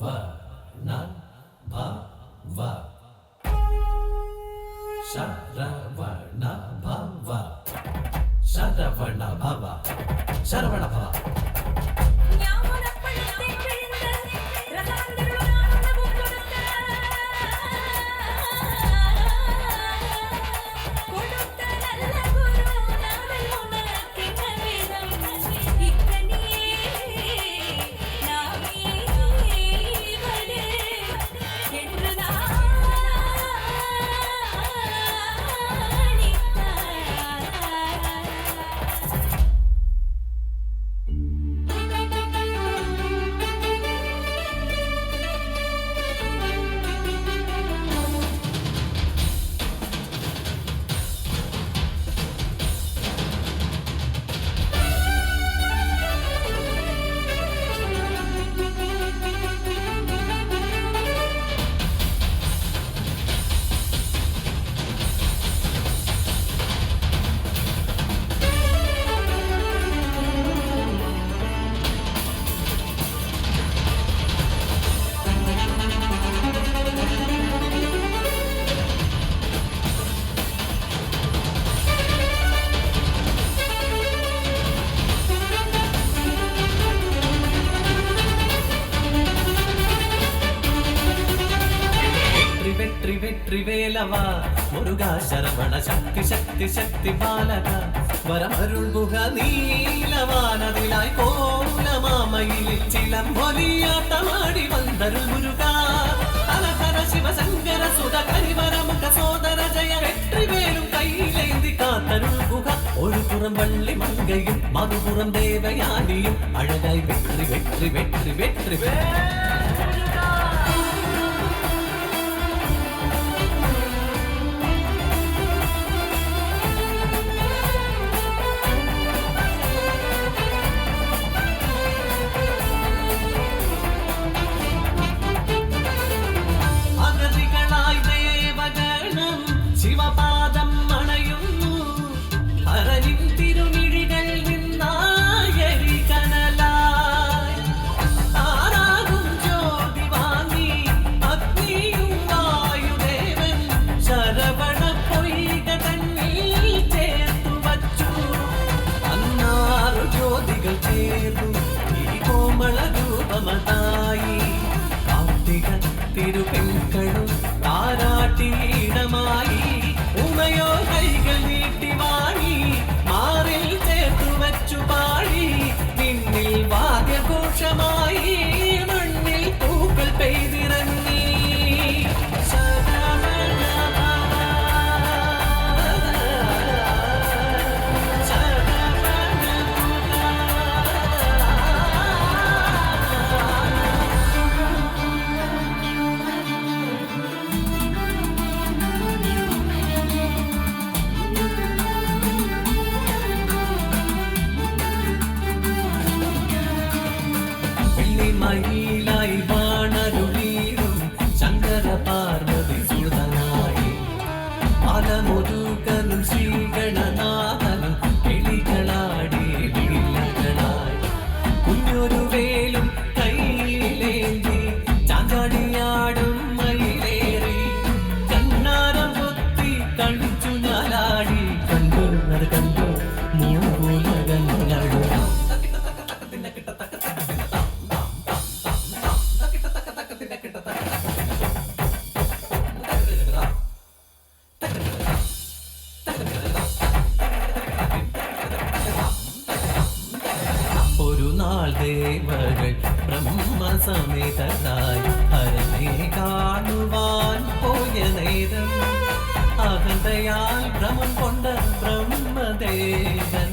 na ba va sa ra va na ba va sa ra va na ba va sa ra va na ba va வெற்றி வேலவா முருகா சரவண சக்தி சக்தி சக்தி பாலகா. வரமருள்புக நீலவானதிலாய் கோலமாமையில் சிலம்பொலியாட்டமாடி வந்தருள் முருகா. ஹரஹர சிவசங்கர சுத கரிவரமுக சோதர ஜெய வெற்றி வேலும் கையிலேந்தி காத்தருள் புக. ஒரு புறம் வள்ளி மங்கையும் மறுபுறம் தேவயானியும். அழகாய் வெற்றி வெற்றி வெற்றி வெற்றி வெற்றி. ti. ஆயி ദേവകൾ ബ്രഹ്മസമേതരായി ഹരനെ കാണുവാൻ പോയ നേരം അകന്തയാൽ ഭ്രമം കൊണ്ട ബ്രഹ്മദേവൻ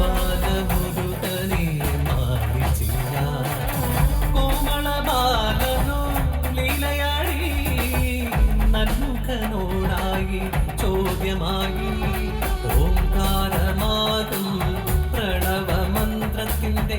ബാലമുരുതനെ മാറിച്ചില്ല കോമള ബാലനോ ലീലയാടി നന്മുഖനോടായി ചോദ്യമായി. ഓംകാരമാകും പ്രണവമന്ത്രത്തിന്റെ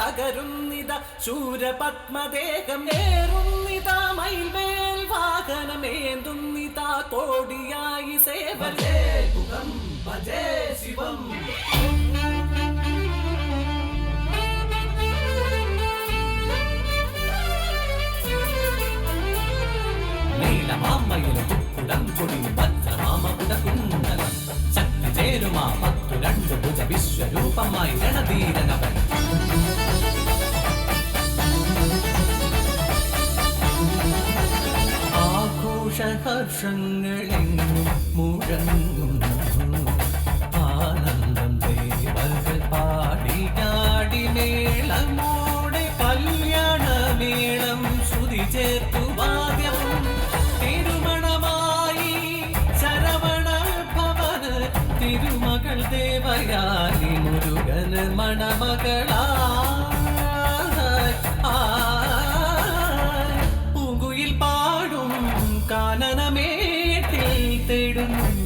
തകരുന്നിത ശൂരപത്മദേഹം. ഏറുന്നിത മയിൽമേൽ വാഹനമേന്തുന്നിത കോടിയായി സേവൽ മുഖം ഭജേ ശിവം. നീലമാമ്മയിലും കുടം കൊടിയും വജ്രമാമകുട കുണ്ടലം ശക്തി ചേരുമാ പത്തു രണ്ട് ഭുജ വിശ്വരൂപമായി ഗണധീരനവൻ ആഘോഷഹർഷങ്ങളെങ്ങും മുഴങ്ങുന്നു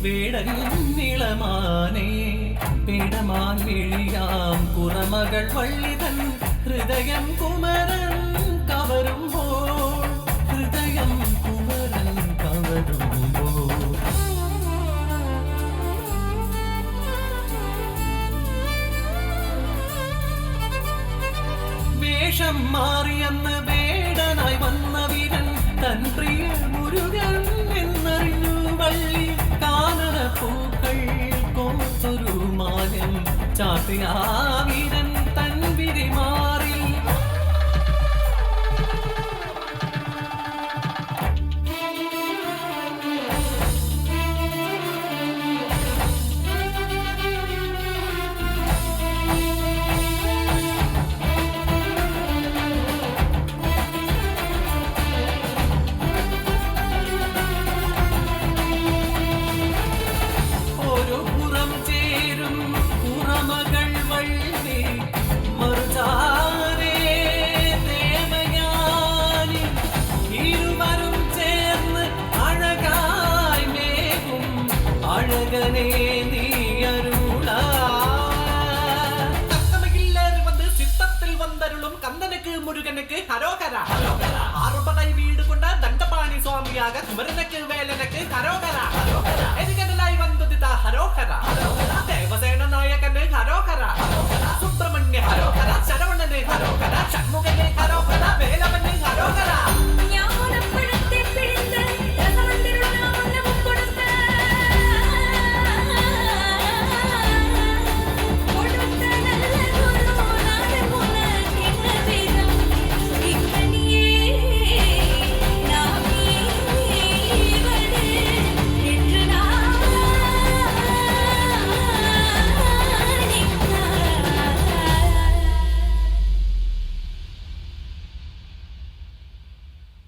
വേടരും നിളമാനേ പേടമാൻ വിഴിയാം കുറമകൾ വള്ളിതൻ ഹൃദയം കുമരൻ കവരുമ്പോൾ ഹൃദയം കുമരൻ കവരുമ്പോൾ. വേഷം മാറിയെന്ന് വേടനായി വന്ന വീരൻ തൻ പ്രിയ മുരുകൻ എന്നറിഞ്ഞു. വള്ളി കാനന പൂക്കൾ കോത്തൊരു മാനം ചാത്തിയ വീരൻ மகனே நீ அருளா தத்தமையில்லேறு வந்து சித்தத்தில் வந்தருளும் கந்தனுக்கு முருகனுக்கு ஹரோகரா அறுபடை வீடு கொண்ட தண்டபாணி சுவாமியாக குமரனுக்கு வேலனுக்கு ஹரோகரா எதிர்கடலாய் வந்தது தா ஹரோகரா தேவசேன நாயக